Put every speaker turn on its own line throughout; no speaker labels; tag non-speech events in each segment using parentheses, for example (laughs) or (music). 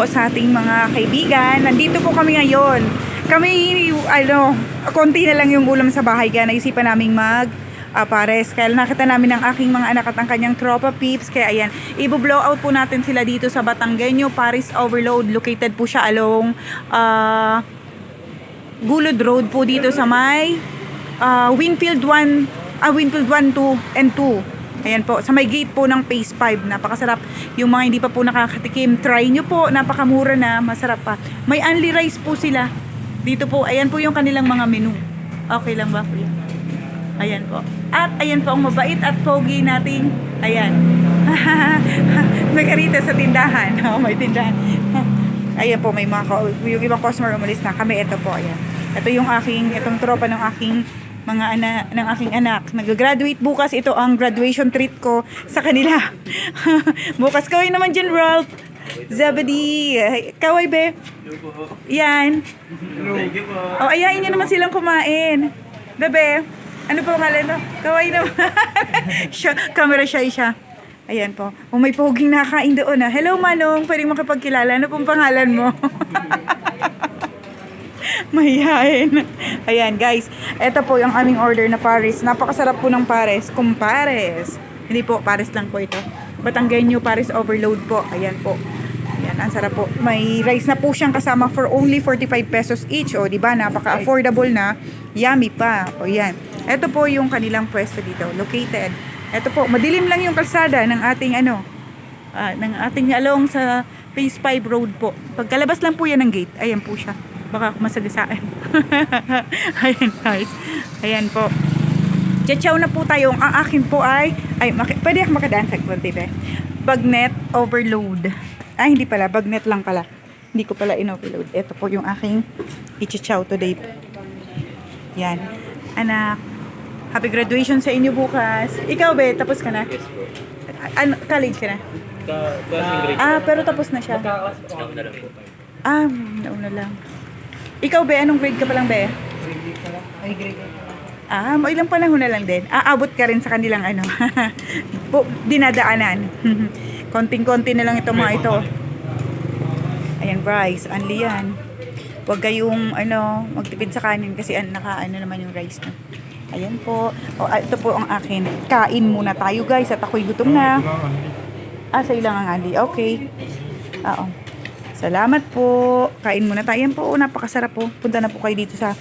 po sa ating mga kaibigan. Nandito po kami ngayon. Kami, ano, konti na lang yung ulam sa bahay kaya naisipan naming mag ah, pares. Kaya nakita namin ang aking mga anak at ang kanyang tropa peeps. Kaya ayan, i-blow out po natin sila dito sa Batanggenyo, Paris Overload. Located po siya along ah, Gulod Road po dito sa may ah, Winfield 1, ah, Winfield 1, 2, and 2. Ayan po, sa may gate po ng Phase 5. Napakasarap. Yung mga hindi pa po nakakatikim, try nyo po. Napakamura na, masarap pa. May only rice po sila. Dito po, ayan po yung kanilang mga menu. Okay lang ba po yan? Ayan po. At ayan po ang mabait at pogi nating, ayan. (laughs) may karita sa tindahan. (laughs) Oh, may tindahan. (laughs) ayan po, may mga, yung ibang customer umalis na. Kami, ito po, ayan. Ito yung aking, itong tropa ng aking mga anak, ng aking anak. Nag-graduate bukas. Ito ang graduation treat ko sa kanila. (laughs) bukas kaway naman dyan, Ralph. Zebedee. Kaway, be. Yan. O, ayain niyo naman silang kumain. Bebe, ano po pangalan no? Kaway naman. (laughs) siya, camera shy siya. Ayan po. O, may poging nakain doon ah. Hello, Manong. Pwedeng makipagkilala. Ano pong pangalan mo? (laughs) (laughs) Mahihain. Ayan, guys. Ito po yung aming order na Paris. Napakasarap po ng Paris. Kumpares. Hindi po, Paris lang po ito. Batanggenyo Paris Overload po. Ayan po. Ayan, ang sarap po. May rice na po siyang kasama for only 45 pesos each. O, di ba? Napaka-affordable na. Yummy pa. O, yan. Ito po yung kanilang pwesto dito. Located. Ito po, madilim lang yung kalsada ng ating ano, ah, ng ating along sa Phase 5 Road po. Pagkalabas lang po yan ng gate. Ayan po siya. Baka masagasaan. (laughs) Ayan guys. Ayan po. Chachaw na po tayo. Ang akin po ay, ay pwede ako makadaan sa konti be. Bagnet overload. Ay, hindi pala. Bagnet lang pala. Hindi ko pala in-overload. Ito po yung aking ichichaw today. Yan. Anak, happy graduation sa inyo bukas. Ikaw be, tapos ka na?
Yes po.
Ano, college ka na?
Ka.
Ah, pero tapos na siya. Ah, nauna lang. Ikaw, be, anong grade ka pa lang, be?
Ay, grade
Ah, mo ilang panahon na lang din. Aabot ka rin sa kanilang ano. (laughs) po, dinadaanan. (laughs) Konting-konti na lang ito mga ito. Ayan, Bryce, anli yan. Huwag kayong ano, magtipid sa kanin kasi an, naka ano naman yung rice na. Ayan po. O, ah, ito po ang akin. Kain muna tayo guys at ako'y gutom na. Ah, sa ilang ang Andy. Okay. Oo. Salamat po. Kain muna tayo. Yan po. oh, Napakasarap po. Punta na po kayo dito sa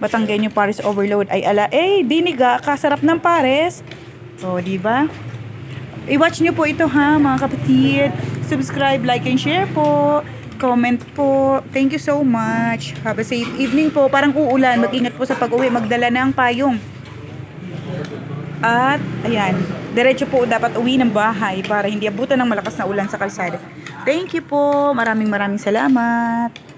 Batanggenyo Paris Overload. Ay ala, eh, diniga. Kasarap ng Paris. O, di ba? I-watch nyo po ito ha, mga kapatid. Subscribe, like, and share po. Comment po. Thank you so much. Have a safe evening po. Parang uulan. Mag-ingat po sa pag-uwi. Magdala ng payong. At, ayan, diretso po dapat uwi ng bahay para hindi abutan ng malakas na ulan sa kalsada. Thank you po. Maraming maraming salamat.